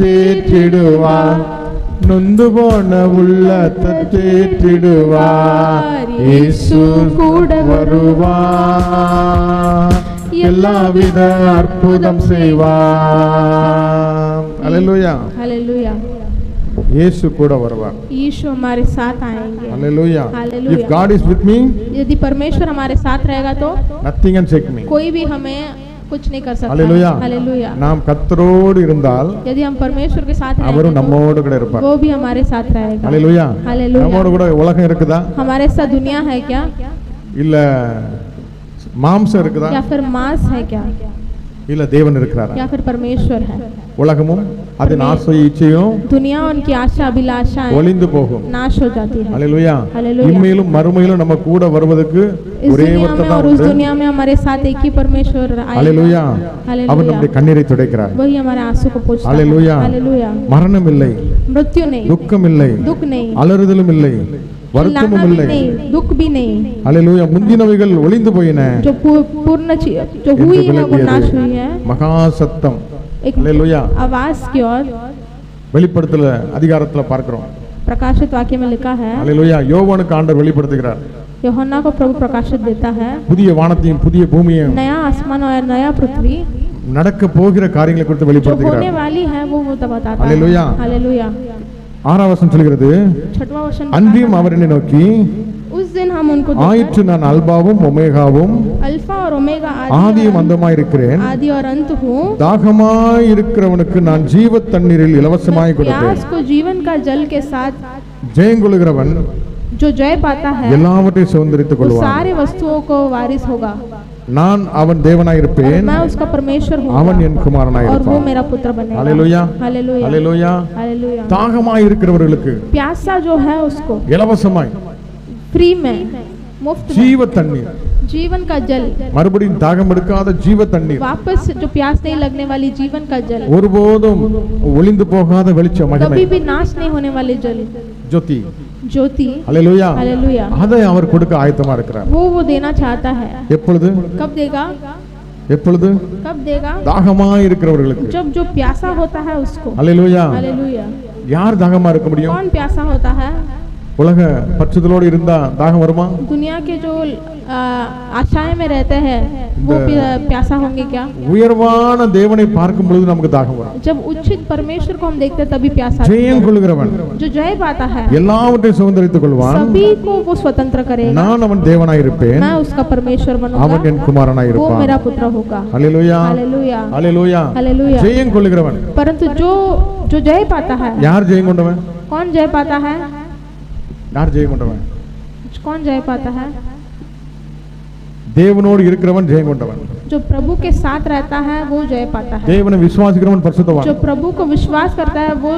தேற்றிடுவார் நொந்து போன உள்ள தேற்றிடுவார் இயேசு கூட வருவார் எல்லாவித அற்புதம் செய்வார் அல்லேலூயா हालेलुया இயேசு கூட வருவார் यीशु हमारे साथ आएंगे Hallelujah. Hallelujah. If God is with me, यदि परमेश्वर हमारे साथ रहेगा तो nothing can shake me. कोई भी हमें कुछ नहीं कर सकता Hallelujah. हालेलुया நாம் கத்தரோடு இருந்தால் यदि हम परमेश्वर के साथ அவரும் रहेंगे நம்மோடு கூட இருப்பார் तो वो भी हमारे साथ रहेगा Hallelujah. Hallelujah. நம்மோடு கூட உலகம் இருக்குதா हमारे साथ दुनिया है क्या இல்ல மாம்சம் இருக்குதா या फिर मांस है क्या இல்ல தேவன் இருக்கிறாரா या फिर परमेश्वर है உலகமும் அதன் ஆசை இச்சையும் दुनिया उनकी आशा अभिलाषाएं ஒளிந்து போகும் नाश हो जाती है அல்லேலூயா Hallelujah. இம்மையிலும் மறுமையிலும் நம்ம கூட வருவதற்கு इस ஒரே दुनिया में ஒருத்தர் और தான் उस உண்டு दुनिया में हमारे साथ एक ही परमेश्वर आएगा அல்லேலூயா Hallelujah. அவர் நம்முடைய கண்ணீரை துடைக்கிறார் वही हमारे आंसू को पूछता है Hallelujah. हालेलुया மரணம் இல்லை मृत्यु नहीं துக்கம் இல்லை दुख नहीं அலறுதலும் இல்லை चिल्लाना வருத்தமும் भी இல்லை नहीं दुख भी नहीं அல்லேலூயா முந்தினவைகள் ஒளிந்து போயின जो पू- पूर्ण चीज जो என்று हुई है वो விளங்கியது. नाश हुई है மகா சத்தம் एक அல்லேலூயா आवाज की ओर வெளிப்படுத்தல அதிகாரத்துல பார்க்கிறோம் प्रकाशित वाक्य में लिखा है அல்லேலூயா யோவானுக்கு ஆண்டவர் வெளிப்படுத்துகிறார் योहन्ना को प्रभु प्रकाशित देता है புதிய வானத்தையும் புதிய பூமியையும் नया आसमान और नया पृथ्वी நடக்க போகிற காரியங்களை குறித்து जो होने வெளிப்படுத்துகிறார் वाली है वो वो तब बताता है हालेलुया। हालेलुया ஆறாவசம் வசனம் சொல்கிறது அன்றியும் அவர் என்னை நோக்கி ஆயிற்று நான் அல்பாவும் ஒமேகாவும் ஆதியும் அந்தமாய் இருக்கிறேன் தாகமாய் இருக்கிறவனுக்கு நான் ஜீவ தண்ணீரில் இலவசமாய் கொடுப்பேன். ஜெயங்கொள்கிறவன் எல்லாவற்றையும் சுதந்திரித்துக் கொள்வான். सारे वस्तुओं को वारिस होगा நான் அவன் தேவனாய் और இருப்பேன் मैं उसका परमेश्वर हूँ அவன் என் குமாரனாய் और वो இருப்பான் मेरा पुत्र बनेगा हालेलुया हालेलुया அல்லேலூயா हालेलुया தாகமாய் இருக்கிறவர்களுக்கு प्यासा जो है उसको இலவசமாய் फ्री में मुफ्त में ஜீவ தண்ணீர் जीवन का जल மறுபடியும் தாகம் எடுக்காத ஜீவ தண்ணீர் वापस जो प्यास नहीं लगने वाली जीवन का जल ஒருபோதும் ஒளிந்து போகாத வெளிச்சம் மகிமை कभी भी नाश नहीं होने वाले जल ஜோதி ज्योति அல்லேலூயா हालेलुया அதை அவர் கொடுக்க ஆயத்தமா இருக்கிறார் वो वो देना चाहता है எப்பொழுது कब देगा எப்பொழுது कब देगा தாகமாய் இருக்கிறவர்களுக்கு जब जो प्यासा होता है उसको அல்லேலூயா हालेलुया யார் தாகமா இருக்க முடியும் कौन प्यासा होता है உலக பற்றுதலோடு இருந்தா தாகம் வருமா दुनिया के जो आ, आशाएं में रहते हैं वो The- प्या- प्यासा होंगे क्या உயர்வான தேவனை பார்க்கும் பொழுது நமக்கு தாகம் வரும் जब उचित परमेश्वर को हम देखते हैं तभी प्यासा ஜெயம் கொள்கிறவன் जो जय पाता है எல்லாவற்றையும் சுதந்திரித்துக் கொள்வான் सभी को वो स्वतंत्र करेगा நான் அவன் தேவனாய் இருப்பேன் मैं उसका परमेश्वर அவன் बनूंगा என் குமாரனாய் वो இருப்பான் मेरा पुत्र होगा அல்லேலூயா हालेलुया அல்லேலூயா हालेलुया ஜெயம் கொள்கிறவன் परंतु जो जो जय पाता है யார் ஜெயம் கொண்டவன் कौन जय पाता है யார் ஜெயம் கொண்டவன் कौन जय पाता है தேவனோடு இருக்கிறவன் ஜெயம் கொண்டவன் जो प्रभु के साथ रहता है वो जय पाता है தேவனை விசுவாசிக்கிறவன் பரிசுத்தவான் जो प्रभु को विश्वास करता है वो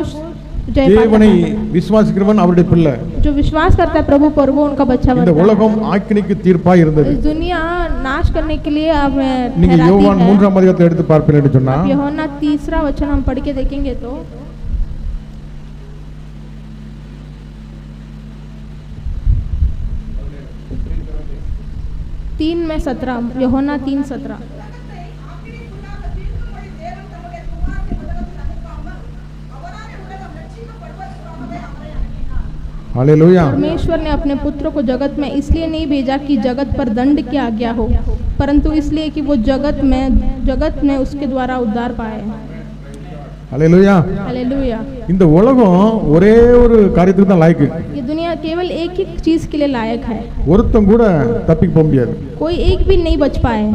जय पाता தேவனை है விசுவாசிக்கிறவன் அவருடைய பிள்ளை जो विश्वास करता है प्रभु पर वो उनका बच्चा இந்த बनता है உலகம் ஆக்கினிக்கு தீர்ப்பாய் இருந்தது इस दुनिया नाश करने के लिए अब நீங்க ठहराती யோவான் है மூன்றாம் அதிகாரத்தை எடுத்து பார்ப்பீங்கன்னு சொன்னா अब यूहन्ना तीसरा वचन हम पढ़ के देखेंगे तो तीन में सत्रह यूहन्ना तीन सत्रह ஹalleluya परमेश्वर ने अपने पुत्र को जगत में इसलिए नहीं भेजा कि जगत पर दंड की आज्ञा हो परंतु इसलिए कि वो जगत में जगत में उसके द्वारा उद्धार पाए ஹalleluya हालेलुया இந்த உலகம் ஒரே ஒரு காரியத்துக்கு தான் லாய்க்கு ये दुनिया केवल एक ही चीज के लिए लायक है ஒருத்தன் கூட தப்பிக்க போக முடியாது कोई एक भी नहीं बच पाए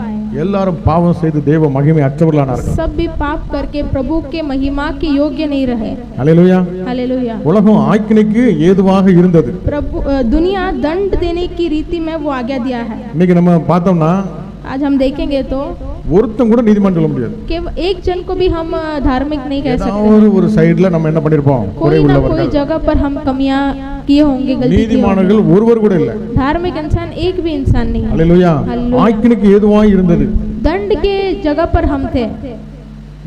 எல்லாரும் பாவம் செய்து தேவ மகிமை அற்றவர்களானார்கள் सब भी पाप करके प्रभु के महिमा के योग्य नहीं रहे ஹalleluya हालेलुया உலகம் ஆக்கினைக்கு ஏதுவாக இருந்தது प्रभु अ, दुनिया दंड देने की रीति में वो आज्ञा दिया है இன்னைக்கு நம்ம பார்த்தோம்னா आज हम देखेंगे तो ஒருத்தன் கூட நீதிமன்றம் சொல்ல முடியாது केवल एक जन को भी हम अ, धार्मिक नहीं कह सकते ஏதாவது ஒரு சைடுல நம்ம என்ன பண்ணிருப்போம் குறை कोई ना कोई உள்ளவர்கள் जगह पर हम कमियां किए होंगे गलती किए होंगे நீதிமான்கள் ஒருவர் கூட இல்ல धार्मिक इंसान एक भी इंसान नहीं है அல்லேலூயா Hallelujah. ஆக்கினைக்கு ஏதுவாய் இருந்தது दंड के जगह पर हम थे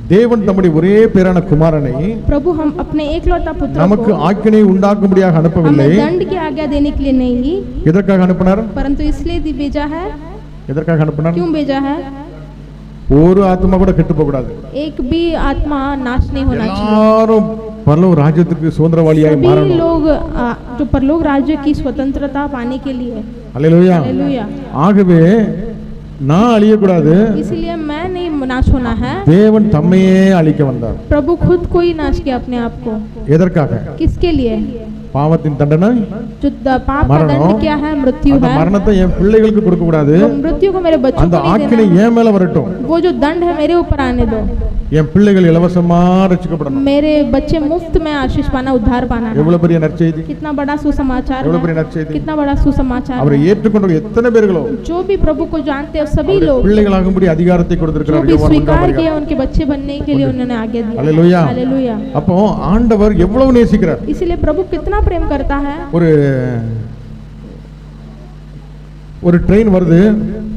தேவன் தம்முடைய ஒரே பேரான குமாரனை प्रभु हम अपने एकलौता पुत्र நமக்கு को ஆக்கினை உண்டாக்கும்படியாக அனுப்பவில்லை हमें दंड की आज्ञा देने के लिए नहीं எதற்காக அனுப்பினார் परंतु इसलिए दी- भेजा है எதற்காக அனுப்பினார் क्यों भेजा है ஒரு ஆத்மா கூட கெட்டு போக கூடாது एक भी आत्मा नाश नहीं होना चाहिए எல்லாரும் பரலோக ராஜ்யத்துக்கு சுதந்திரவாளியாய் सभी மாறணும் लोग आ, जो परलोक राज्य की स्वतंत्रता पाने के लिए அல்லேலூயா हालेलुया ஆகவே நான் அழியக்கூடாது इसीलिए मैं नहीं नाश होना है தேவன் தம்மையே அழிக்க வந்தார் प्रभु खुद को ही नाश किया अपने आप को எதற்காக किसके लिए பாவத்தின் தண்டனை जो द- पाप का मरणो, दंड क्या है मृत्यु அந்த है மரணத்தை என் பிள்ளைகளுக்கு கொடுக்க கூடாது वो मृत्यु को मेरे बच्चों அந்த को नहीं ஆக்கினை देना என் மேல வரட்டும் वो जो दंड है मेरे ऊपर आने दो என் பிள்ளைகள் இலவசமா ரசிக்கப்படணும் मेरे बच्चे मुफ्त में आशीष पाना उद्धार पाना है எவ்வளவு பெரிய நற்செய்தி कितना बड़ा सुसमाचार எவ்வளவு பெரிய है நற்செய்தி कितना बड़ा सुसमाचार அவரை है ஏற்றுக்கொண்ட எத்தனை பேர்களோ जो भी प्रभु को जानते हैं सभी அவருடைய लोग பிள்ளைகளாகும்படி அதிகாரத்தை जो கொடுத்திருக்கிறார் भी யோவான் स्वीकार ஒன்றாம் किया उनके बच्चे बनने के लिए उन्होंने आगे दिया அல்லேலூயா हालेलुया அப்போ ஆண்டவர் எவ்வளவு நேசிக்கிறார் इसीलिए प्रभु कितना प्रेम करता है ஒரு ஒரு ட்ரெயின் வருது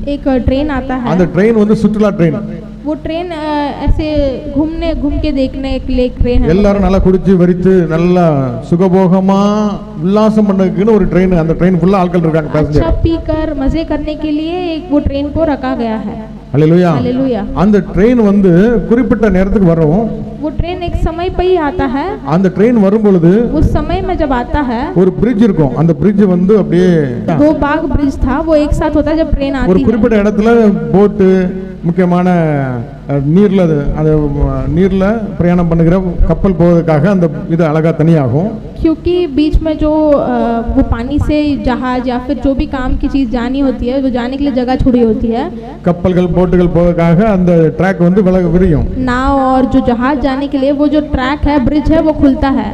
एक ट्रेन आता है அந்த ட்ரெயின் வந்து சுற்றுலா ட்ரெயின் वो ट्रेन अ, ऐसे घूमने घूम के देखने के लिए एक ट्रेन है எல்லாரும் நல்லா குடிச்சு வரித்து நல்லா சுகபோகமா உல்லாசம் பண்ணதுக்குன்னு ஒரு ட்ரெயின் அந்த ட்ரெயின் ஃபுல்லா ஆட்கள் இருக்காங்க अच्छा பேசஞ்சர் पीकर मजे करने के लिए एक वो ट्रेन को रखा गया है அல்லேலூயா हालेलुया அந்த ட்ரெயின் வந்து குறிப்பிட்ட நேரத்துக்கு வரும் वो ट्रेन एक समय पे ही आता है அந்த ட்ரெயின் வரும் பொழுது उस समय में जब आता है ஒரு பிரிட்ஜ் இருக்கும் அந்த பிரிட்ஜ் வந்து அப்படியே दो बाग ब्रिज था वो एक साथ होता है जब ट्रेन ஒரு आती है குறிப்பிட்ட இடத்துல போட்டு முக்கியமான அஹ், நீர்ல அது அந்த அஹ், நீர்ல பிரயாணம் பண்ணுகிற கப்பல் போவதற்காக அந்த இது அழகா தனியாகும் क्योंकि बीच में जो अ, वो पानी से जहाज या फिर जो भी काम की चीज़ जानी होती है वो जाने के लिए जगह छोड़ी होती है கப்பல்கள் போட்டுகள் போவதற்காக அந்த ட்ராக் வந்து விலக விரியும் नाव और जो जहाज जाने के लिए वो जो ट्रैक है ब्रिज है वो खुलता है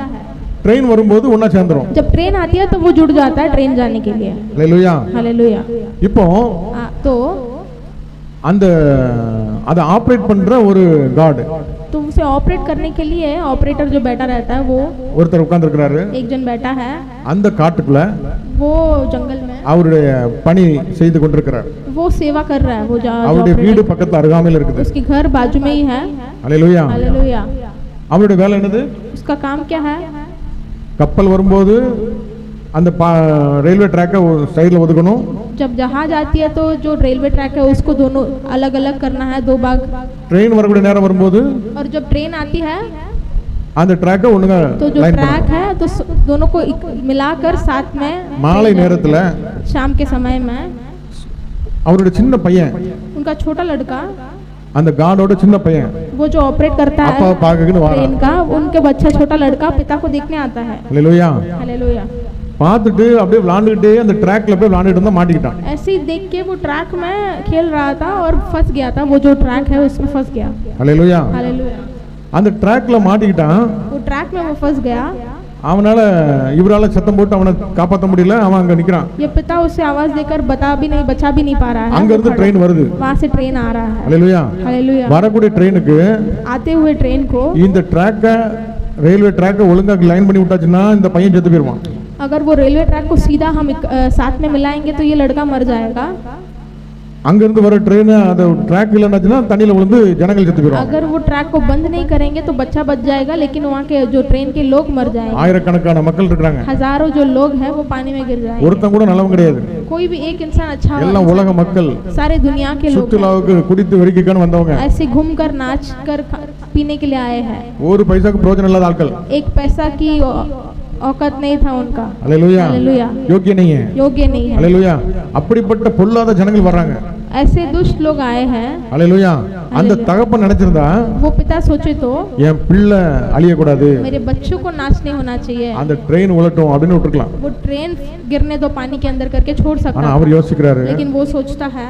ட்ரெயின் வரும்போது ஒண்ணா சேர்ந்துரும் जब ट्रेन आती है तो वो जुड़ जाता है ट्रेन जाने के लिए அல்லேலூயா हालेलुया இப்போ आ, तो அந்த அதை ஆப்ரேட் பண்ற ஒரு காட் तो उसे ऑपरेट करने के लिए ऑपरेटर जो बैठा रहता है वो ஒருத்தர் உட்கார்ந்திருக்கிறாரு एक जन बैठा है அந்த காட்டுக்குள்ள वो जंगल में அவருடைய பணி செய்து கொண்டிருக்கிறார் वो सेवा कर रहा है वो जा जो அவருடைய வீடு operator- பக்கத்துல அருகாமையில் இருக்குது उसके घर बाजू में ही है அல்லேலூயா हालेलुया அவருடைய வேலை என்னது उसका काम क्या है கப்பல் வரும்போது அந்த பா ரயில்வே ட்ராக்கை சைடில் ஒதுக்கணும் जब जहाज आती है तो जो रेलवे ट्रैक है उसको दोनों अलग अलग करना है दो भाग ட்ரெயின் வரக்கூடிய நேரம் வரும்போது और जब ट्रेन आती है அந்த ட்ராக்கை ஒழுங்கா तो जो லைன் ट्रैक பண்ணணும் है तो स- दोनों को इक- मिलाकर साथ में மாலை நேரத்தில் शाम के समय में அவருடைய சின்ன பையன் उनका छोटा लड़का அந்த காடோட சின்ன பையன் वो जो ऑपरेट करता அப்பா है பார்க்கன்னு ट्रेन வாரான் का उनके बच्चा छोटा लड़का पिता को देखने आता है அல்லேலூயா हालेलुया பார்த்துட்டு அப்படியே விளாண்டுக்கிட்டே அந்த ட்ராக்ல போய் விளாண்டுட்டு இருந்தா மாட்டிக்கிட்டான் ऐसे ही देख के वो ट्रैक में खेल रहा था और फंस गया था वो जो ट्रैक है उसमें फंस गया அல்லேலூயா हालेलुया அந்த ட்ராக்ல மாட்டிக்கிட்டான் वो ट्रैक में वो फंस गया அவனால இவரால சத்தம் போட்டு அவனை காப்பாற்ற முடியல அவன் அங்க நிக்கிறான் ये पिता उसे आवाज देकर बता भी नहीं बचा भी नहीं पा रहा है அங்க இருந்து ட்ரெயின் வருது वहां से ट्रेन आ रहा है அல்லேலூயா हालेलुया வரக்கூடிய ட்ரெயினுக்கு आते हुए ट्रेन को இந்த ட்ராக்கை ரயில்வே ட்ராக்கை ஒழுங்கா லைன் பண்ணி விட்டாச்சுன்னா இந்த பையன் செத்து போயிருவான் अगर वो रेलवे ट्रैक को सीधा हम एक, अ, साथ में मिलाएंगे तो ये लड़का मर जाएगा அங்கிருந்து வர ட்ரெயின் அந்த ட்ராக் இல்லைன்னாச்சுன்னா தண்ணியில விழுந்து ஜனங்கள் செத்து போயிடுவாங்க अगर वो ट्रैक को बंद नहीं करेंगे तो बच्चा बच जाएगा लेकिन वहाँ के जो ट्रेन के लोग मर जाएंगे ஆயிரக்கணக்கான மக்கள் இருக்கிறாங்க हजारों जो लोग हैं वो पानी में गिर जाएंगे ஒருத்தன் கூட நல்லவன் கிடையாது कोई भी एक इंसान अच्छा எல்லாம் हो உலக மக்கள் सारे दुनिया के लोग हैं। சுற்றுலாவுக்கு குடித்து வெறிக்கன்னு வந்தவங்க ऐसे घूम कर नाच कर खा- पीने के लिए आए हैं ஒரு பைசாக்கு பிரயோஜனம் இல்லாத ஆட்கள் एक पैसा की औ- औकात नहीं था उनका அலையலுயா हालेलुया யோக்கிய நீங்க योग्य नहीं है அலையலுயா அப்படிப்பட்ட பொல்லாத ஜனங்கள் வர்றாங்க ऐसे दुष्ट लोग आए हैं அலையலுயா அந்த தகப்பன் நினைச்சிருந்தா वो पिता सोचे तो என் பிள்ளை அழியக்கூடாது मेरे बच्चों को नाश नहीं होना चाहिए அந்த ட்ரெயின் உலட்டும் அப்படின்னு விட்டுருக்கலாம் वो ट्रेन गिरने दो पानी के अंदर करके छोड़ सकता ஆனா था। அவர் யோசிக்கிறாரு लेकिन वो सोचता है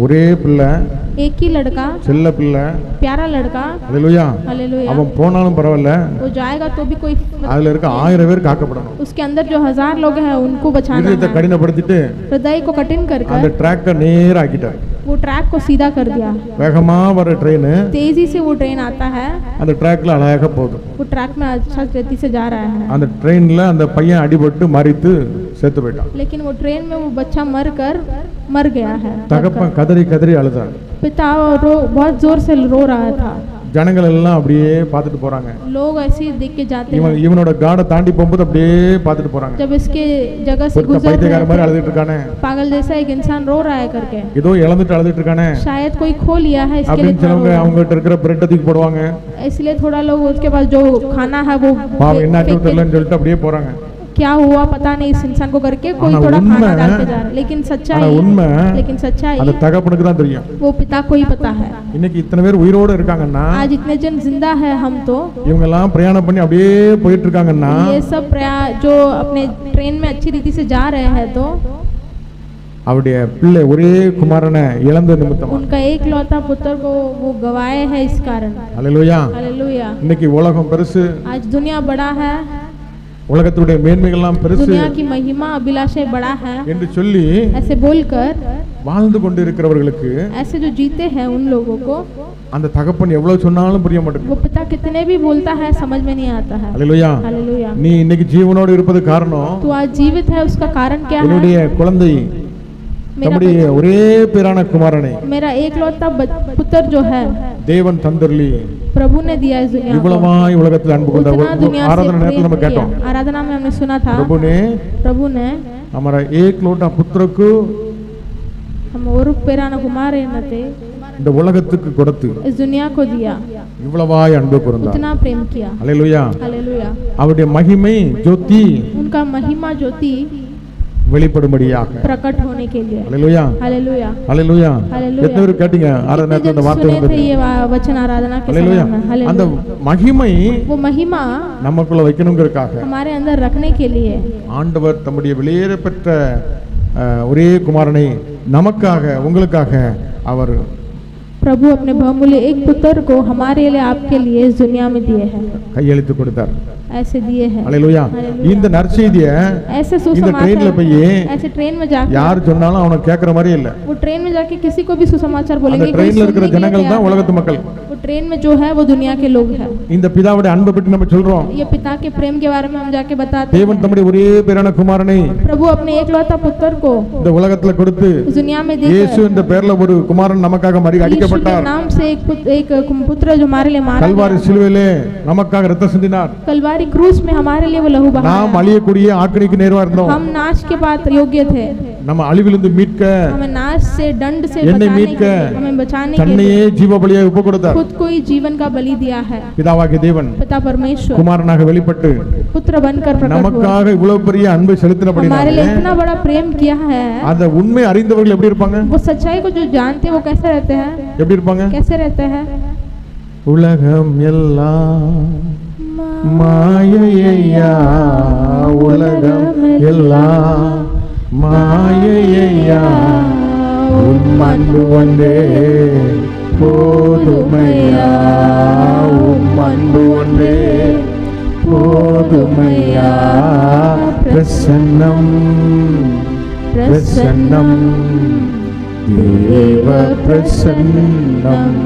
ஒரே பிள்ளை एक ही लड़का செல்ல பிள்ளை प्यारा लड़का அலையலுயா हालेलुया அவன் போனாலும் பரவாயில்ல वो जाएगा तो भी कोई அதுல இருக்க ஆயிரம் பேர் காக்கப்படணும் उसके अंदर जो हजार लोग हैं उनको बचाना இதயத்தை है கடினப்படுத்திட்டு हृदय को कठिन कर அந்த कर ட்ராக்கை நேரா ஆக்கிட்டார் वो ट्रैक को सीधा कर दिया வேகமா வர ட்ரெயின் तेजी से वो ट्रेन आता है அந்த ட்ராக்ல அழகாக போகுது वो ट्रैक में अच्छा गति से जा रहा है அந்த ட்ரெயின்ல அந்த பையன் அடிபட்டு மறித்து செத்து போயிட்டான் लेकिन वो ट्रेन में वो बच्चा मर कर मर गया है தகப்பன் கதறி கதறி அழுதான் पिता रो बहुत जोर से रो रहा था ஜனங்கள் எல்லாம் அப்படியே பார்த்துட்டு போறாங்க लोग ऐसे ही देख के जाते இவன் हैं இவனோட காடை தாண்டி போகும்போது அப்படியே பார்த்துட்டு போறாங்க जब इसके जगह से ஒருத்தன் गुजर பைத்தியக்கார மாதிரி रहे थे, அழுதுட்டு இருக்கானே पागल जैसा एक इंसान रो रहा है करके ஏதோ இழந்துட்டு அழுதுட்டு இருக்கானே शायद कोई खो लिया है इसके लिए அப்படின்னு इतना रो சிலவங்க रहा है। அவங்ககிட்ட இருக்கிற பிரெட்டை தூக்கி போடுவாங்க इसलिए थोड़ा लोग उसके पास जो खाना है वो பாவம் என்னாச்சு फेंक के- தெரியலன்னு சொல்லிட்டு அப்படியே போறாங்க क्या हुआ पता नहीं इस इंसान को करके कोई आना थोड़ा उनमें- खाना डाल के जा रहा है लेकिन ஆனா सच्चाई உண்மை लेकिन सच्चाई அந்த தகப்பனுக்கு தான் தெரியும் वो पिता को ही पता है இன்னைக்கு இத்தனை பேர் உயிரோடு இருக்காங்கன்னா आज इतने जन जिंदा है हम तो இவங்க எல்லாம் பிரயாணம் பண்ணி அப்படியே போயிட்டு இருக்காங்கன்னா ये सब प्रया जो अपने ट्रेन में अच्छी रीति से जा रहे हैं तो அவருடைய பிள்ளை ஒரே குமாரனை இழந்த நிமித்தமா उनका एक लौता पुत्र को वो गवाए हैं इस कारण அல்லேலூயா हालेलुया இன்னைக்கு உலகம் பெருசு आज दुनिया बड़ा है உலகத்துடைய மேன்மைகள்லாம் பெருசு दुनिया की महिमा अभिलाषा बड़ा है என்று சொல்லி ऐसे बोलकर வாழ்ந்து கொண்டு இருக்கிறவர்களுக்கு ऐसे जो जीते हैं उन लोगों को அந்த தகப்பன் எவ்வளவு சொன்னாலும் புரிய மாட்டேங்குது वो पिता कितने भी बोलता है समझ में नहीं आता है அல்லேலூயா हालेलुया நீ இன்னைக்கு ஜீவனோடு இருப்பது காரணம் तो आज जीवित है उसका कारण क्या है என்னுடைய குழந்தை मेरा நம்முடைய ஒரே பேரான குமாரனை मेरा एक लौता बच- पुत्र जो है தேவன் தந்தர்லி प्रभु ने दिया इस दुनिया को இவ்வளவாய் உலகத்தில் அன்பு கொண்ட उतना दुनिया से ஆராதனை நேரத்தில் प्रेम நம்ம கேட்டோம் किया आराधना में हमने सुना था प्रभु ने प्रभु ने हमारा एक लोटा புத்திரக்கு हम और पेराना कुमार नते இந்த உலகத்துக்கு கொடுத்து इस दुनिया को दिया இவ்வளவாய் அன்பு கூர்ந்தார் उतना प्रेम किया அல்லேலூயா हालेलुया அவருடைய மகிமை ஜோதி उनका महिमा ज्योति வெளிப்படும்படியாக प्रकट होने के लिए அல்லேலூயா हालेलुया அல்லேலூயா Hallelujah. எத்தனை பேர் கேட்டீங்க ஆராதனை कितने நேரத்தில் அந்த जन வார்த்தை सुने थे வந்தது ये वा- वचन आराधना के அல்லேலூயா समय में அந்த हालेलुया மகிமை वो महिमा நமக்குள்ள வைக்கணுங்கிறதுக்காக हमारे अंदर रखने के लिए ஆண்டவர் தம்முடைய வெளியேற பெற்ற அஹ், ஒரே குமாரனை நமக்காக உங்களுக்காக அவர் प्रभु अपने बहुमूल्य एक पुत्र को हमारे लिए आपके लिए इस दुनिया में दिए हैं கையெழுத்து கொடுத்தார் ऐसे दिए हैं அல்லேலூயா இந்த நற்செய்திய ऐसे இந்த ட்ரெயின்ல सुसमाचार போய் ऐसे ट्रेन में जाकर யார் சொன்னாலும் அவனை கேட்கற மாதிரி இல்ல वो ट्रेन में जाके किसी को भी सुसमाचार அந்த बोलेंगे कोई ட்ரெயின்ல இருக்கிற सुनने के लिए ஜனங்கள் तैयार தான் है। உலகத்து மக்கள் वो ट्रेन में जो है वो दुनिया के लोग हैं இந்த பிதாவுடைய அன்பை பற்றி நம்ம சொல்றோம் ये पिता के प्रेम के बारे में हम जाके बताते தேவன் हैं தம்முடைய ஒரே பேரான குமாரனை प्रभु अपने एकलौता पुत्र को இந்த உலகத்துல கொடுத்து इस दुनिया में இயேசு देकर என்ற பெயர்ல ஒரு குமாரன் நமக்காக மறி यीशु के அடிக்கப்பட்டார் नाम से एक पुत्र, एक पुत्र जो हमारे लिए मारा கல்வாரி गया சிலுவையிலே நமக்காக ரத்தம் சிந்தினார் कलवारी क्रूस में हमारे लिए वो लहू நாம் बहाया அழியக்கூடிய ஆக்கணிக்கு நேர்வா இருந்தோம் हम नाश के बाद योग्य थे நம்ம அழிவிலிருந்து மீட்க हमें नाश से दंड से என்னை बचाने மீட்க के लिए हमें बचाने के தன்னையே लिए ஜீவ பலியாக ஒப்பு கொடுத்தார் खुद को ही जीवन का बलि दिया है பிதாவாகிய தேவன் पिता परमेश्वर குமாரனாக வெளிப்பட்டு पुत्र बनकर प्रकट हुआ நமக்காக இவ்வளவு பெரிய அன்பை हमारे செலுத்தினபடினாலே लिए इतना बड़ा प्रेम किया है அந்த உண்மை அறிந்தவர்கள் எப்படி இருப்பாங்க वो सच्चाई को जो जानते हैं वो कैसे रहते हैं எப்படி இருப்பாங்க कैसे रहते हैं உலகம் எல்லாம் மாயையா உலகம் எல்லாம் மாயையா உன் அன்பு வந்தே போதுமையா உன் அன்பு வந்தே போதுமையா பிரசன்னம் பிரசன்னம் தேவ பிரசன்னம்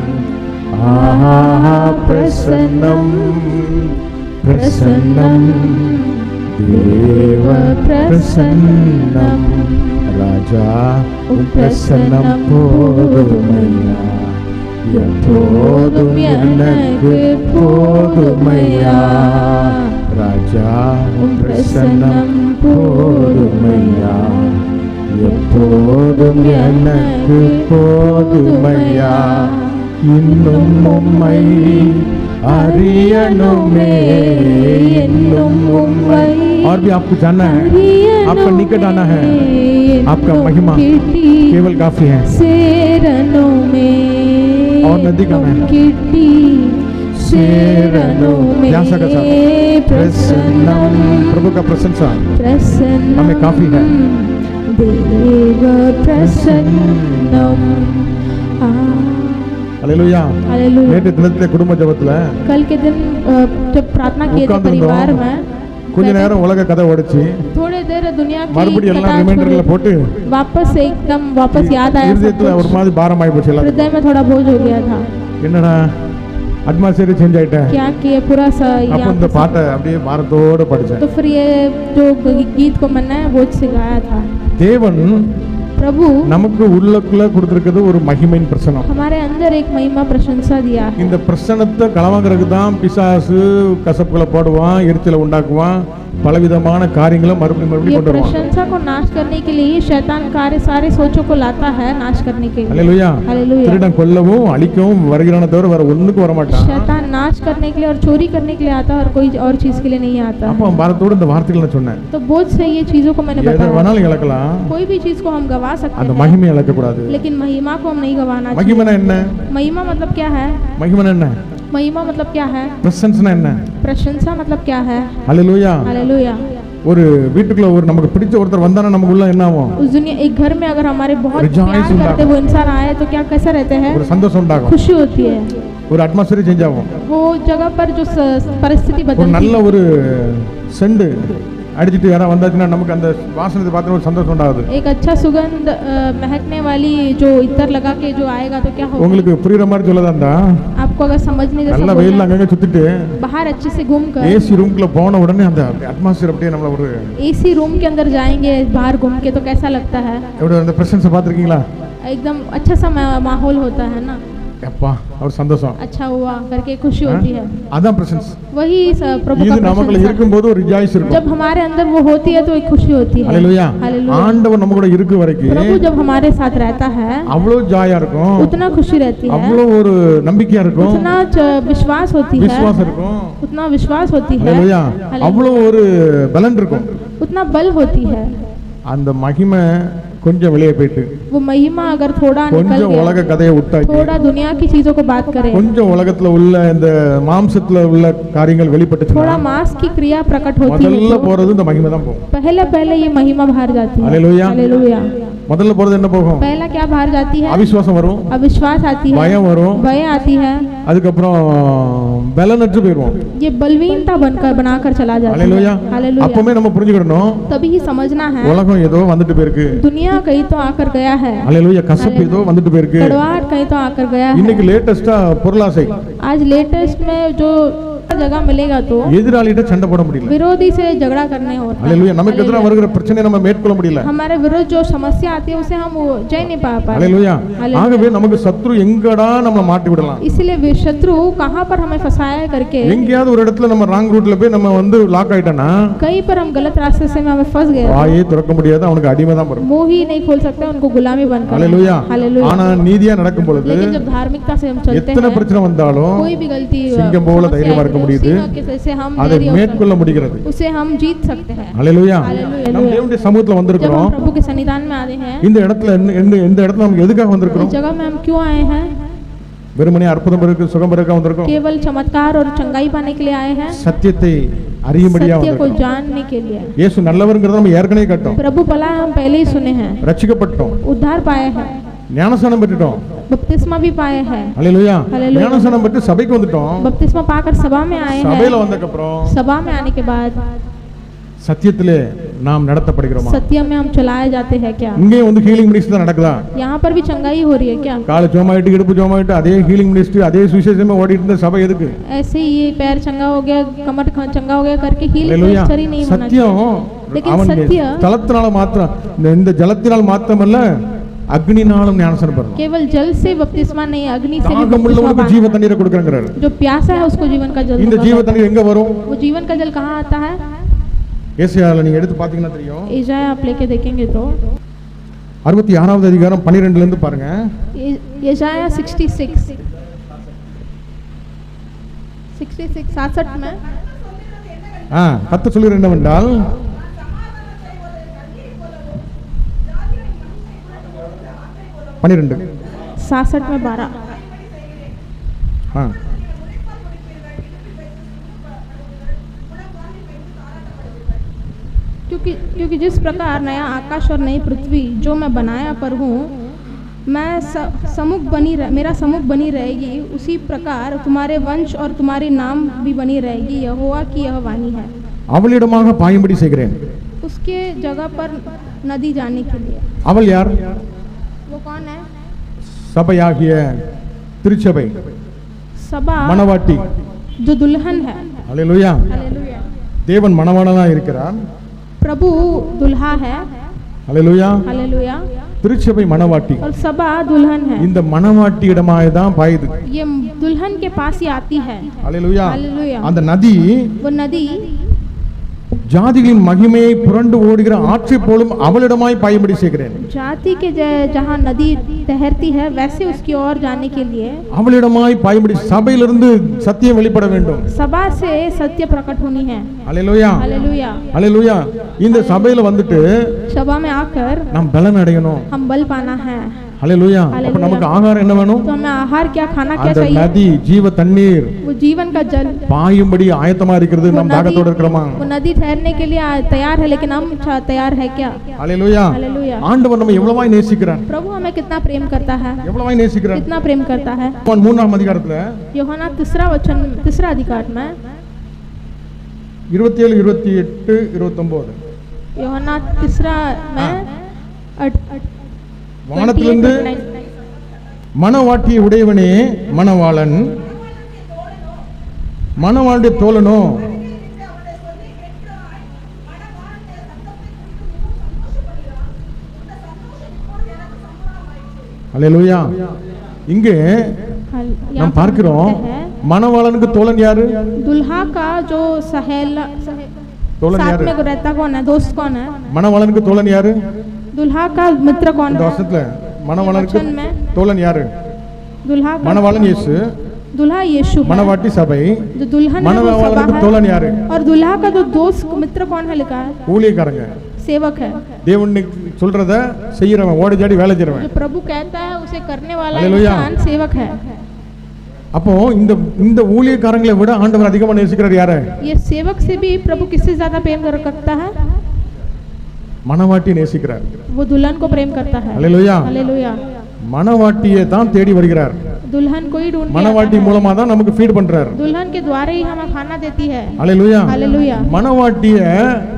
ஆஹா பிரசன்னம் பிரசன்னம் தேவ பிரசன்னம் ராஜா உம் பிரசன்னம் போதுமையா எப்போதும் எனக்கு போதுமையா ராஜா உம் பிரசன்னம் போதுமையா எப்போதும் எனக்கு போதுமையா இன்னும் உம்மை அறியணுமே இன்னும் உம்மை और भी आपको जानना है आपका निकट आना है आपका महिमा केवल काफी है शेरनों में और नजदीक आना है। किटी शेरनों में ध्यान से कसा। प्रसन्नम प्रभु का प्रशंसा प्रसन्नम हमें काफी है। देव प्रसन्नम आ, அல்லேலூயா हालेलुया நேற்று தினத்திலே குடும்ப ஜெபத்துல कल के दिन अ, जब प्रार्थना किए थे உட்கார்ந்திருந்தோம். परिवार में கொஞ்ச நேரம் உலக கதை ஓடிச்சு थोड़े देर दुनिया की மறுபடியும் எல்லாம் कथा ரிமைண்டர்ல छोड़ी। போட்டு वापस से एकदम वापस याद आया सब இருதயத்துல ஒரு कुछ। மாதிரி பாரம் ஆகி போச்சு எல்லாத்துக்கும். हृदय में थोड़ा बोझ हो गया था என்னடா அட்மாஸ்பியர் சேஞ்ச் ஆயிட்டேன் क्या किए पूरा सा அப்ப यहाँ இந்த पे பாட்டை அப்படியே பாரத்தோட படிச்சேன் तो फिर ये जो ग- गीत को मैंने बोझ से गाया था தேவன் प्रभु நமக்கு உள்ளக்குள்ள கொடுத்திருக்கிறது ஒரு மகிமையின் பிரசனம் हमारे अंदर एक महिमा प्रशंसा दिया है இந்த பிரசனத்தை களவாங்கிறதுக்கு தான் பிசாசு கசப்புகளை போடுவான் எரிச்சலை உண்டாக்குவான் பலவிதமான காரியங்களை மறுபடியும் ये மறுபடியும் கொண்டு வருவான் प्रशंसा को नाश करने के लिए ही शैतान कार्य सारे सोचों को लाता है नाश करने के लिए அல்லேலூயா हालेलुया திருடன் கொல்லவும் அழிக்கவும் வருகிறான தவிர வேற ஒண்ணுக்கும் வர மாட்டான் शैतान नाश करने के लिए और चोरी करने के लिए आता है और कोई और चीज के लिए नहीं आता அப்போ பாரத்தோடு இந்த வார்த்தைகள் நான் சொன்னேன் तो बोझ से ये चीजों को मैंने எதை बताया வேணாலும் இழக்கலாம் कोई भी चीज को हम गवा सकते அந்த हैं மகிமையை இழக்கக்கூடாது लेकिन महिमा को हम नहीं गवाना चाहिए மகிமைனா என்ன महिमा मतलब क्या है மகிமைனா என்ன महिमा मतलब क्या है பிரசன்ஸ்னா என்ன प्रशंसा मतलब क्या है அல்லேலூயா हालेलुया ஒரு வீட்டுக்குள்ள ஒரு நமக்கு பிடிச்ச ஒருத்தர் வந்தானா நமக்கு உள்ள என்ன ஆகும் उस दुनिया एक घर में अगर हमारे बहुत Rejoice प्यार होता करते वो इंसान आए तो क्या कैसा रहते हैं ஒரு சந்தோஷம் உண்டாகும் खुशी होती है ஒரு அட்மாஸ்பியர் சேஞ்ச் ஆகும் वो जगह पर जो स- परिस्थिति ஒரு बदलती நல்ல है ஒரு செண்டு அடிச்சிட்டு யாராவது வந்தாச்சுன்னா நமக்கு அந்த வாசனத்தை பார்த்து ஒரு சந்தோஷம் உண்டாகுது एक अच्छा सुगंध अ, महकने वाली जो इतर लगा के जो आएगा तो क्या होगा உங்களுக்கு புரியுற மாதிரி சொல்லதா இருந்தா आपको अगर समझने जैसा நல்ல बोलना வெயில்ல है, அங்கங்க சுத்திட்டு बाहर अच्छे से घूम कर ஏசி ரூம்குள்ள போன உடனே அந்த அட்மாஸ்பியர் அப்படியே நம்மள ஒரு एसी रूम के अंदर जाएंगे बाहर घूम के तो कैसा लगता है எப்படி அந்த பிரசன்ஸை பார்த்துருக்கீங்களா एकदम अच्छा सा मा- माहौल होता है ना அப்பா ஒரு சந்தோஷம் अच्छा हुआ करके खुशी ஆ? होती है அதான் பிரசன்ஸ் वही स- प्रभु இது का நமக்குள்ள प्रशंसा। இருக்கும்போது ஒரு ரிஜாய்ஸ் இருக்கும் जब हमारे अंदर वो होती है तो एक खुशी होती है அல்லேலூயா हालेलुया ஆண்டவர் நம்ம கூட இருக்க வரைக்கும் प्रभु जब हमारे साथ रहता है அவ்வளோ ஜாயா இருக்கும் उतना खुशी रहती है அவ்வளோ ஒரு நம்பிக்கையா இருக்கும் उतना च- विश्वास होती है விசுவாசம் இருக்கும் उतना विश्वास होती है அல்லேலூயா हालेलुया। அவ்வளோ ஒரு பலன் இருக்கும் उतना बल होती है அந்த மகிமை கொஞ்சம் வெளியே போயிட்டு वो महिमा अगर थोड़ा निकल கொஞ்சம் गया உலக கதையை விட்டாக்கி थोड़ा दुनिया की चीजों को बात करें கொஞ்சம் உலகத்துல உள்ள இந்த மாம்சத்துல உள்ள காரியங்கள் थोड़ा வெளிப்பட்டுச்சுன்னா मांस की क्रिया प्रकट होती है முதல்ல तो போறது இந்த மகிமை தான் போகும் पहले पहले ये महिमा बाहर जाती है हालेलुया। हालेलुया முதல்ல போறது என்ன போகும் पहला क्या बाहर जाती है அவிசுவாசம் வரும் अविश्वास आती है பயம் வரும் भय आती है அதுக்கப்புறம் பலனற்று போயிடுவோம் ये बलवीनता बनकर बनाकर चला जाता அலையிலோயா है हालेलुया அப்பவுமே நம்ம புரிஞ்சுக்கிடணும் तभी ही समझना है உலகம் ஏதோ வந்துட்டு போயிருக்கு दुनिया कहीं तो आकर गया है அலையிலோயா கசப்பு ஏதோ வந்துட்டு போயிருக்கு कड़वाहट कहीं तो आकर गया है இன்னைக்கு லேட்டஸ்டா பொருளாசை आज लेटेस्ट में जो जगह मिलेगा तो எதிராளிகிட்ட சண்டை போட முடியல विरोधी से झगड़ा करने होता है அலையிலோயா நமக்கு எதிராக हालेलुया। வருகிற பிரச்சனையை நம்ம மேற்கொள்ள முடியல हमारे विरुद्ध जो समस्या आती है उसे हम वो जय नहीं पा पाते அலையிலோயா हालेलुया। ஆகவே நமக்கு சத்ரு எங்கடா நம்மளை மாட்டி விடலாம் इसलिए वे शत्रु कहाँ पर हमें फंसाया करके எங்கேயாவது ஒரு இடத்துல நம்ம ராங் ரூட்ல போய் நம்ம வந்து லாக் ஆயிட்டோம்னா कहीं पर हम गलत रास्ते से हमें फंस गए வாயே திறக்க முடியாது அவனுக்கு அடிமை தான் வரும் मुंह ही नहीं खोल सकते उनको गुलामी बनकर அலையிலோயா हालेलुया ஆனா நீதியா நடக்கும் பொழுது लेकिन जब धार्मिकता से हम चलते எத்தனை हैं பிரச்சனை வந்தாலும் कोई भी गलती சிங்கம் போல समस्या தைரியமா आए இருக்க तो முடியுது. सिंह के जैसे हम அதை धैर्य होकर மேற்கொள்ள முடிகிறது उसे हम जीत सकते हैं அலையிலோயா हालेलुया। நம்ம தேவனுடைய சமூகத்துல जब வந்திருக்கிறோம் हम प्रभु के सन्निधान में आते हैं இந்த இடத்துல என்ன- என்ன- இந்த இடத்துல நம்ம எதுக்காக इस வந்திருக்கிறோம் जगह में हम क्यों आए हैं வெறுமனே அற்புதம் இருக்கு சுகம் இருக்க வந்திருக்கோம் केवल चमत्कार और चंगाई पाने के लिए आए हैं சத்தியத்தை அறியும்படியா सत्य को வந்திருக்கோம் जानने के लिए இயேசு நல்லவருங்கிறத நம்ம ஏற்கனவே கட்டோம் प्रभु भला हम पहले ही सुने हैं ரட்சிக்கப்பட்டோம் उद्धार पाए हैं ஞானஸ்தானம் பெற்றுட்டோம் बपतिस्मा भी पाए हैं அலையிலோயா हालेलुया। ஞானஸ்தானம் பெற்று சபைக்கு வந்துட்டோம் बपतिस्मा पाकर सभा में आए சபையில हैं வந்தக்கப்புறம் सभा में आने के बाद சத்தியத்திலே நாம் நடத்தப்படுகிறோமா सत्य में हम चलाए जाते हैं क्या இங்கேயும் வந்து ஹீலிங் மினிஸ்ட் தான் நடக்குதா यहाँ पर भी चंगाई हो रही है क्या காலை ஜோமாயிட்டு இடுப்பு ஜோமாயிட்டு அதே ஹீலிங் மினிஸ்ட்ரி அதே சுவிசேஷமே ஓடிட்டு இருந்த சபை எதுக்கு ऐसे ही ये पैर चंगा हो गया कमर ख- चंगा हो गया करके हीलिंग அல்லேலூயா मिनिस्टरी नहीं होना சத்தியம் चाहिए लेकिन அவன் सत्य தலத்தினால மாத்திரம் இந்த- இந்த ஜலத்தினால் மாத்திரமல்ல அக்னினாலும் ஞானசனம் பெறணும் केवल जल से बपतिस्मा नहीं अग्नि से भी தாகம் बपतिस्मा உள்ளவனுக்கு ஜீவ पाना है। தண்ணீரை கொடுக்குறேங்கிறாரு जो प्यासा है उसको जीवन का जल இந்த दूंगा ஜீவ कहता தண்ணீர் எங்க வரும் है। वो जीवन का जल कहाँ आता है ஏசியால நீங்க எடுத்து பாத்தீங்கன்னா தெரியும் ईजाया आप लेके देखेंगे तो அறுபத்தி ஆறாவது அதிகாரம் பன்னிரெண்டுல இருந்து பாருங்க ईजाया 66 66 67 में ஆ கத்த சொல்லுற என்னவென்றால் பன்னிரெண்டு 67 में 12 ஆ क्योंकि क्योंकि जिस प्रकार नया आकाश और नई पृथ्वी जो मैं बनाया पर हूँ मैं स- समुख बनी रह, मेरा समुख बनी रहेगी उसी प्रकार तुम्हारे वंश और तुम्हारे नाम भी बनी रहेगी यहोवा की यह वाणी है அவளிடமாக பாயும்படி செய்கிறேன் उसके जगह पर नदी जाने के लिए அவள் யார் वो कौन है சபையாகிய திருச்சபை सबा மணவாட்டி जो दुल्हन है அல்லேலூயா हालेलुया தேவன் மணவாளனா இருக்கிறார் प्रभु दुल्हा है அல்லேலூயா हालेलुया திருச்சபை மணவாட்டி और सभा दुल्हन है இந்த மணவாட்டியிடமாய் தான் பாயுது ये दुल्हन के पास ही आती है அல்லேலூயா हालेलुया அந்த நதி वो नदी ஜாதிகளின் மகிமையை புரண்டு ஓடுகிற ஆற்றை போலும் அவளிடமாய் பாயும்படி செய்கிறேன் जाति के ज- जहाँ नदी तैरती है वैसे उसकी ओर जाने के लिए அவளிடமாய் பாயும்படி சபையிலிருந்து சத்தியம் வெளிப்பட வேண்டும் सभा से सत्य प्रकट होनी है அல்லேலூயா हालेलुया அல்லேலூயா இந்த சபையில வந்துட்டு सभा में आकर நாம் பலன் அடையணும் हम बल पाना है அல்லேலூயா அப்ப அல்லேலூயா. நமக்கு ஆகாரம் என்ன வேணும் तो हमें आहार क्या खाना क्या அந்த चाहिए நதி ஜீவ தண்ணீர் वो जीवन का जल பாயும்படி ஆயத்தமா இருக்கிறது वो நாம் नदी தாகத்தோட இருக்கிறோமா वो नदी ठहरने के लिए आ- तैयार है लेकिन हम छ- तैयार है क्या அல்லேலூயா हालेलुया ஆண்டவர் நம்ம எவ்வளவாய் நேசிக்கிறார் प्रभु हमें कितना प्रेम करता है எவ்வளவாய் நேசிக்கிறார் कितना प्रेम करता है யோவான் மூணாம் அதிகாரத்துல योहाना तीसरा वचन तीसरा अधिकार में இருபத்தி ஏழு இருபத்தி எட்டு இருபத்தொன்பது योहाना तीसरा में अट- अट- வானத்திலிருந்து 28, 29. மணவாட்டியை உடையவனே மணவாளன் மணவாளுடைய தோழனோ அல்லேலூயா இங்கே हाल- यहाँ நாம் पर हम பார்க்கிறோம் देखते हैं, மணவாளனுக்கு தோழன் யாரு दुल्हा का जो सहेला सहे- தோழன் साथ யாரு में रहता कौन है दोस्त कौन है மணவாளனுக்கு தோழன் யாரு दुल्हा का मित्र कौन இந்த है வருஷத்துல மணவாளனுக்கு वचन में தோழன் யாரு दुल्हा का மணவாளன் இயேசு दुल्हा यीशु है மணவாட்டி சபை जो दुल्हन है वो மணவாளனுக்கு सभा தோழன் है யாரு और दुल्हा का जो दोस्त मित्र कौन है लिखा है ஊழியக்காரங்க सेवक है தேவன் சொல்றத செய்யறவன் ஓடி ஜாடி வேலை செய்யறவன் जो प्रभु कहता है उसे करने वाला हालेलुया। इंसान सेवक है அப்போ இந்த இந்த ஊழியக்காரங்களை விட ஆண்டவர் அதிகமா நேசிக்கிறார் யார ये सेवक से भी प्रभु किससे ज्यादा प्रेम कर सकता है மணவாட்டி நேசிக்கிறார் वो दुल्हन को प्रेम करता है அல்லேலூயா हालेलुया மணவாட்டியை தான் தேடி வருகிறார் दुल्हन को ही ढूंढ के மணவாட்டி आता है। மூலமா தான் நமக்கு ஃபீட் பண்றார் दुल्हन के द्वारा ही हमें खाना देती है அல்லேலூயா हालेलुया மணவாட்டிய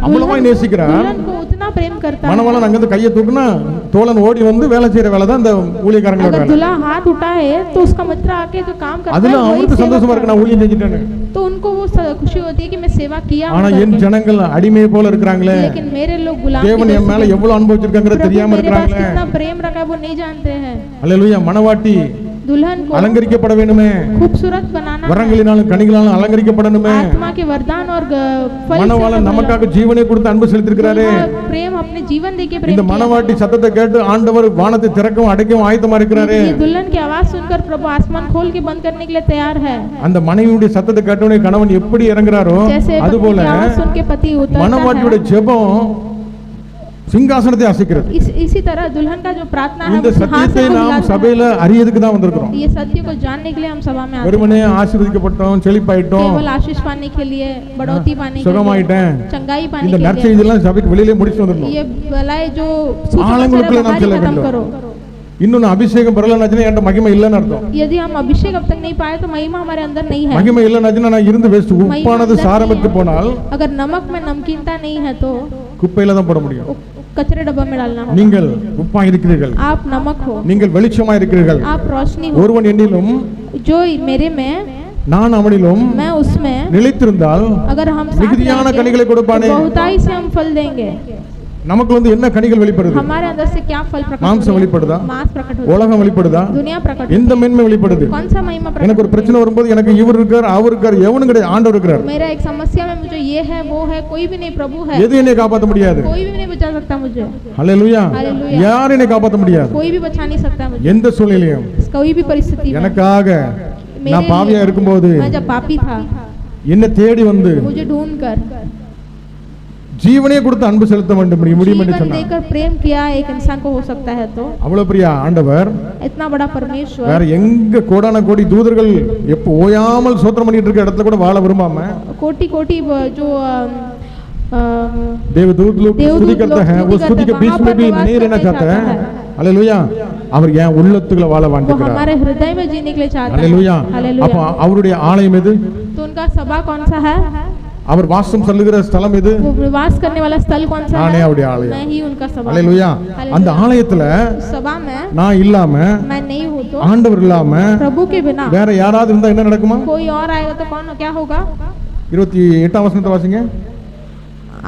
அவ்வளவாய் நேசிக்கிறார் दुल्हन को उतना प्रेम करता है மணவாளன் அங்கிருந்து கையை தூக்குனா தோழன் ஓடி வந்து வேலை செய்யற வேலை தான் இந்த ஊழியக்காரங்களோட अगर வேலை दूल्हा हाथ उठाए तो उसका मित्र आके जो काम करता அதுல है वही அவனுக்கு सेवक சந்தோஷமா है। இருக்கு நான் ஊழியம் செஞ்சுட்டேன்னு तो उनको वो स- खुशी होती है कि मैं सेवा किया हूं ஆனா என் करके। ஜனங்கள் அடிமையை போல இருக்கிறாங்களே लेकिन मेरे लोग गुलाम की தேவன் என் वस्तु மேல हैं। எவ்வளவு அனுபவிச்சிருக்காங்கிறது प्रभु தெரியாம मेरे पास இருக்கிறாங்களே कितना प्रेम रखा है वो नहीं जानते हैं அல்லேலூயா மணவாட்டி दुल्हन को அலங்கரிக்கப்பட வேணுமே खूबसूरत बनाना है। வரங்களினாலும் கனிகளாலும் அலங்கரிக்கப்படணுமே आत्मा के वरदान और ग- फल से மணவாளன் हमें நமக்காக ஜீவனை கொடுத்து அன்பு செலுத்திருக்கிறாரே दुल्हा प्रेम अपने जीवन देके இந்த प्रेम किया மணவாட்டி சத்தத்தை கேட்டு ஆண்டவர் வானத்தை திறக்கவும் அடைக்கவும் ஆயத்தமா இருக்கிறாரே ये दुल्हन की आवाज सुनकर प्रभु आसमान खोल के बंद करने के लिए तैयार है அந்த மனைவியுடைய சத்தத்தை கேட்டவுடனே கணவன் எப்படி இறங்குறாரோ जैसे அது पत्नी போல की आवाज सुन के पति उतरता மணவாட்டியுடைய है ஜெபம் சிங்காசனத்தை அசைக்கிறது इस इसी तरह दुल्हन का जो प्रार्थना है இந்த वो सिंहासन சத்தியத்தை को நாம் हिलाता है। சபையில அறியதுக்கு தான் வந்திருக்கிறோம் ये सत्य को जानने के लिए हम सभा में आते हैं வெறுமனே ஆசீர்வதிக்கப்பட்டோம் செழிப்பாயிட்டோம் केवल आशीष पाने के लिए बढ़ोती पाने के लिए சுகமாயிட்டேன் चंगाई पाने இந்த के लिए நற்செய்தி எல்லாம் சபைக்கு வெளியிலே முடிச்சு வந்துடணும் ये भलाई जो सुसमाचार है, ஆழங்களுக்குள்ள वो நாம் बाहर செல்ல खत्म வேண்டும். करो இன்னொன்னு அபிஷேகம் பெறலனாச்சுன்னா என்கிட்ட மகிமை இல்லைன்னு அர்த்தம் यदि हम अभिषेक अब तक नहीं पाए तो महिमा हमारे अंदर नहीं है மகிமை இல்லைனாச்சுன்னா நான் இருந்து வேஸ்ட் உப்பானது சாரமிட்டு போனால் अगर नमक में नमकीनता नहीं है तो குப்பையில தான் போட முடியும் वो कचरे डब्बा में डालना होगा நீங்கள் உப்பா இருக்கிறீர்கள் आप नमक हो நீங்கள் வெளிச்சமா இருக்கிறீர்கள் आप रोशनी हो ஒருவன் என்னிலும் जो मेरे में நான் அவனிலும் मैं उसमें நிலைத்திருந்தால் अगर हम साथ மிகுதியான रहेंगे, கனிகளை கொடுப்பானே तो बहुताई से हम फल देंगे நமக்கு வந்து என்ன கனிகள் வெளிப்படுது हमारे अंदर से क्या फल प्रकट மாம்சம் होते हैं? வெளிப்படுதா मांस प्रकट होता உலகம் வெளிப்படுதா है दुनिया प्रकट எந்த மேன்மை வெளிப்படுது होती है। कौन सा महिमा प्रकट எனக்கு ஒரு பிரச்சனை வரும்போது எனக்கு இவர் இருக்கார் அவர் இருக்கார் எவனும் கிடையாது ஆண்டவர் இருக்கிறார் मेरा एक समस्या में मुझे ये है वो है कोई भी नहीं प्रभु है எது என்னை காப்பாற்ற முடியாது कोई भी नहीं बचा सकता मुझे அல்லேலூயா Hallelujah. யாரும் என்னை காப்பாற்ற முடியாது कोई भी बचा नहीं सकता मुझे எந்த சூழ்நிலையும் कोई भी परिस्थिति में எனக்காக मेरे நான் பாவியா लिए, இருக்கும்போது मैं जब पापी था என்னை தேடி வந்து मुझे ढूंढ कर ஜீவனே கொடுத்து அன்பு செலுத்த வேண்டும் முடியும் என்று जीवन சொன்னார் देकर प्रेम किया एक इंसान को हो सकता है तो அவ்வளவு பெரிய ஆண்டவர் इतना बड़ा परमेश्वर வேற எங்க கோடான கோடி தூதர்கள் எப்போ ஓயாமல் சோத்திரம் பண்ணிட்டு இருக்க இடத்துல கூட வாழ விரும்பாம कोटि कोटि व- जो अम, अम, देवदूत लोग देवदूत स्तुति करते लोग हैं वो स्तुति स्तुति के करते बीच हैं, में वहाँ भी पर नहीं रहना निवास चाहते करना हैं चाहता அல்லேலூயா அவர் ஏன் உள்ளத்துக்குள்ள வாழ वो வாண்டிக்கிறார் हमारे हृदय में जीने के लिए चाहता அல்லேலூயா है அப்ப हालेलुया அவருடைய ஆலயம் எது तो उनका सभा कौन सा है அவர் வாசம் சொல்லுகிற ஸ்தலம் எது वो निवास करने वाला स्थल कौन सा நானே है அவருடைய ஆலயம் मैं ही उनका सभा அல்லேலூயா அந்த ஆலயத்துல उस सभा में நான் இல்லாம मैं नहीं हूँ तो ஆண்டவர் இல்லாம प्रभु के बिना வேற யாராவது இருந்தா என்ன நடக்குமா कोई और आएगा तो कौन क्या होगा இருபத்தி எட்டாம் வசனத்தை வாசிங்க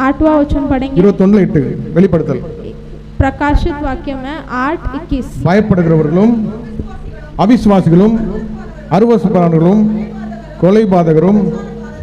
आठवां वचन पढ़ेंगे இருபத்தொன்னுல எட்டு வெளிப்படுத்தல் प्रकाशित वाक्य में आठ इक्कीस பயப்படுகிறவர்களும் அவிசுவாசிகளும் அருவசுப்பரானர்களும் கொலைபாதகரும்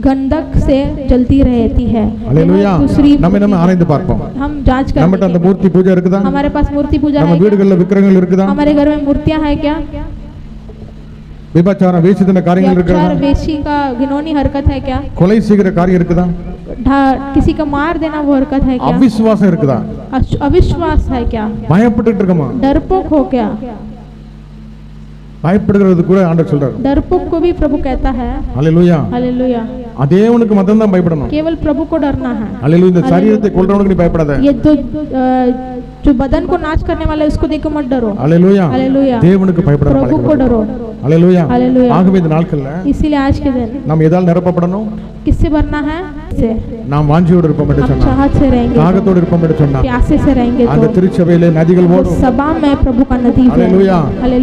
गंधक से जलती रहती है அல்லேலூயா यह दूसरी நம்ம நம்ம ஆராய்ந்து பார்ப்போம் हम जांच நம்மகிட்ட அந்த कर மூர்த்தி பூஜை இருக்குதா हमारे पास मूर्ति पूजा நம்ம है क्या? வீடுகள்ல விக்கிரகங்கள் இருக்குதா हमारे घर में मूर्तियां है क्या விபச்சாரம் வேசித்தன காரியங்கள் व्यभिचार இருக்கிறதா वेशी का घिनौनी हरकत है क्या கொலை செய்கிற காரியம் இருக்குதா ढा- किसी का मार देना वो हरकत है क्या அவிசுவாசம் இருக்குதா अश- अविश्वास है क्या பயப்பட்டுட்டு இருக்கமா डरपोक हो क्या பயப்படுகிறது கூட ஆண்டவர் சொல்றாரு डरपोक को भी प्रभु कहता है அல்லேலூயா हालेलुया அதேவனுக்கு மட்டும் தான் பயப்படணும் केवल प्रभु को डरना है அல்லேலூயா இந்த சரீரத்தை கொல்றவனுக்கு நீ பயப்படாத ये जो अ, जो बदन को नाश करने वाला है उसको देखो मत डरो அல்லேலூயா हालेलुया தேவனுக்கு பயப்பட प्रभु को डरो அல்லேலூயா हालेलुया ஆகவே இந்த நாட்கள்ல इसीलिए आज के दिन நாம் எதால் நிரப்பப்படணும் किससे भरना है से நாம் வாஞ்சியோடு இருப்போம் என்று சொன்னார். தாகத்தோடு இருப்போம் என்று சொன்னார். அந்த திருச்சபையிலே நதிகள் ஓடும். சபா மே பிரபு का नदी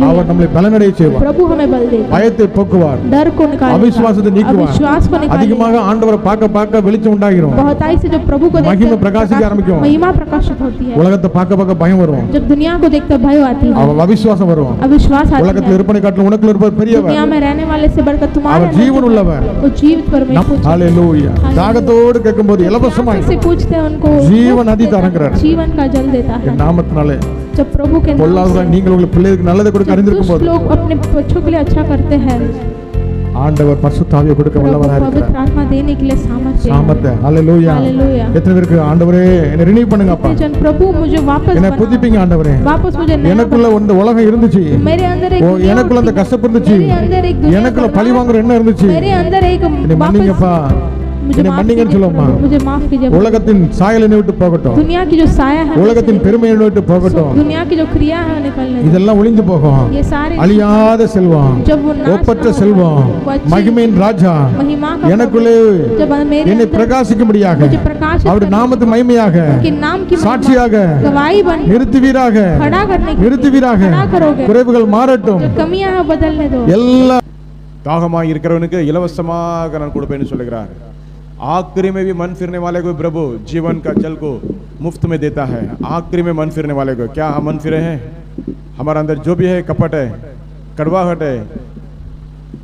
அவர் நம்மை பலனடைய செய்வார். பிரபு हमें बल பயத்தை போக்குவார். डर को निकाल அவிசுவாசத்தை நீக்குவார். விசுவாஸ் को அதிகமாக ஆண்டவரை பார்க்க பார்க்க வெளிச்சம் உண்டாகிறோம் बहुताई से जो प्रभु को देखते மகிமை பிரகாசிக்க ஆரம்பிக்கும். மகிமா பிரகாசிत होती है உலகத்தை பார்க்க பார்க்க பயம் வரும். जब दुनिया को देखते भय आती है அவ அவிசுவாசம் வரும். அவிசுவாஸ் ஆதி உலகத்தில் இருப்பனை காட்டிலும் உனக்குள்ள இருப்பவர் பெரியவர். दुनिया में रहने वाले से बढ़कर तुम्हारा அவர் ஜீவன் உள்ளவர் वो जीवित परमेश्वर हालेलुया தாகத்தோடு கேட்கும்போது இலவசமாய் से पूछते हैं उनको जीवन मुफ्त अति देता है, तरंगरार। जीवन का जल देता है என் நாமத்தினாலே जब प्रभु के नाम பொல்லாத से நீங்கள் உங்கள் பிள்ளைகளுக்கு நல்லதை கொடுக்க जब அறிந்திருக்கும் दुष्ट போது लोग अपने बच्चों के लिए अच्छा करते हैं ஆண்டவர் பரிசுத்தாவியை கொடுக்க प्रभु வல்லவராக पवित्र இருக்கிறார் आत्मा देने के लिए सामर्थ्य है। சாமர்த்த ஹalleluya हालेलुया எத்தனை பேருக்கு ஆண்டவரே என்னை ரினியூ பண்ணுங்க அப்பா जन प्रभु मुझे वापस என்னை बनाओ। புதுப்பிங்க ஆண்டவரே वापस मुझे नया எனக்குள்ள இந்த உலகம் இருந்துச்சு बनाओ। मेरे अंदर एक ஓ दुनिया எனக்குள்ள அந்த उठी। கசப்பு இருந்துச்சு मेरे अंदर एक दुनिया எனக்குள்ள बर्बाद பழி வாங்குற எண்ணம் இருந்துச்சு मेरे अंदर एक என்னை वापस மன்னிங்கப்பா मुझे என்னை माफ மன்னிங்கன்னு कीजिए சொல்லுவோம்மா प्रभु, मुझे माफ कीजिए உலகத்தின் சாயல் என்னை விட்டு போகட்டும் दुनिया की जो साया है உலகத்தின் मुझसे- பெருமை என்னை விட்டு போகட்டும் दुनिया की जो क्रिया है निकलने दो। இதெல்லாம் ஒளிந்து போகும் ये सारे அழியாத செல்வம் जब वो नाश ஒப்பற்ற ना हो, செல்வம் वो अच्छी மகிமையின் ராஜா महिमा का எனக்குள்ளே जब मेरे என்னை अंदर பிரகாசிக்கும்படியாக मुझे प्रकाशित அவருடைய करने- நாமத்து மகிமையாக कि नाम की महिमा, சாட்சியாக गवाही बन நிறுத்துவீராக खड़ा करने के लिए நிறுத்துவீராக खड़ा करोगे குறைவுகள் மாறட்டும் जो कमियां हैं बदलने दो எல்லா தாகமாக இருக்கிறவனுக்கு இலவசமாக நான் கொடுப்பேன்னு சொல்லுகிறார் आखिरी में भी मन फिरने वाले को प्रभु जीवन का जल को मुफ़्त में देता है। आखिरी में मन फिरने वाले को क्या हम मन फिरे हैं? हमारे अंदर जो भी है, कपट है, कड़वाहट है,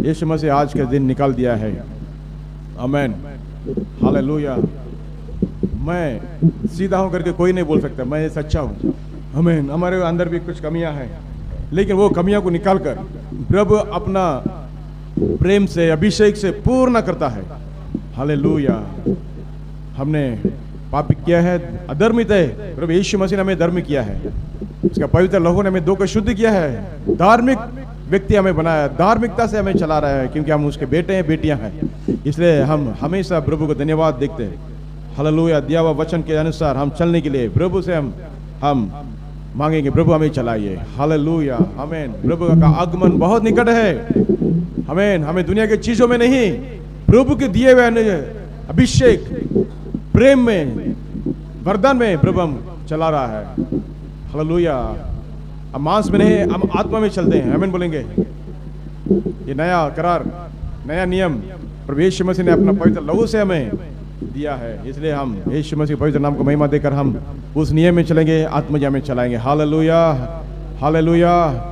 यीशु मसीह आज के दिन निकाल दिया है। अमेन हाल हालेलुया। मैं सीधा हूँ करके कोई नहीं बोल सकता, मैं सच्चा हूँ। अमेन हमारे अंदर भी कुछ कमियाँ हैं, लेकिन वो कमियाँ को निकाल कर प्रभु अपना प्रेम से, अभिषेक से पूर्ण करता है। हालेलुया हमने पाप किया है अधर्मित है प्रभु यीशु मसीह ने हमें धर्म किया है। उसका पवित्र लहू ने हमें दो को शुद्ध किया है। धार्मिक व्यक्ति हमें बनाया, धार्मिकता से हमें चला रहा है, क्योंकि हम उसके बेटे हैं, बेटियाँ हैं। इसलिए हम हमेशा प्रभु को धन्यवाद देखते हैं। हालेलुया दिया हुआ वचन के अनुसार हम चलने के लिए प्रभु से हम हम मांगेंगे, प्रभु हमें चलाइए। हालेलुया हमें प्रभु का आगमन बहुत निकट है। हमें हमें दुनिया की चीज़ों में नहीं प्रभु के दिए हुए अभिषेक, प्रेम में, वरदान में प्रभु हम चला रहा है। हालेलुया हम मांस में नहीं, हम आत्मा में चलते हैं। हमें बोलेंगे। ये नया करार, नया नियम, प्रभु यीशु मसीह ने अपना पवित्र लहू से हमें दिया है। इसलिए हम यीशु मसीह पवित्र नाम को महिमा देकर हम उस नियम में चलेंगे आत्मजा में चलाएँगे। Hallelujah hallelujah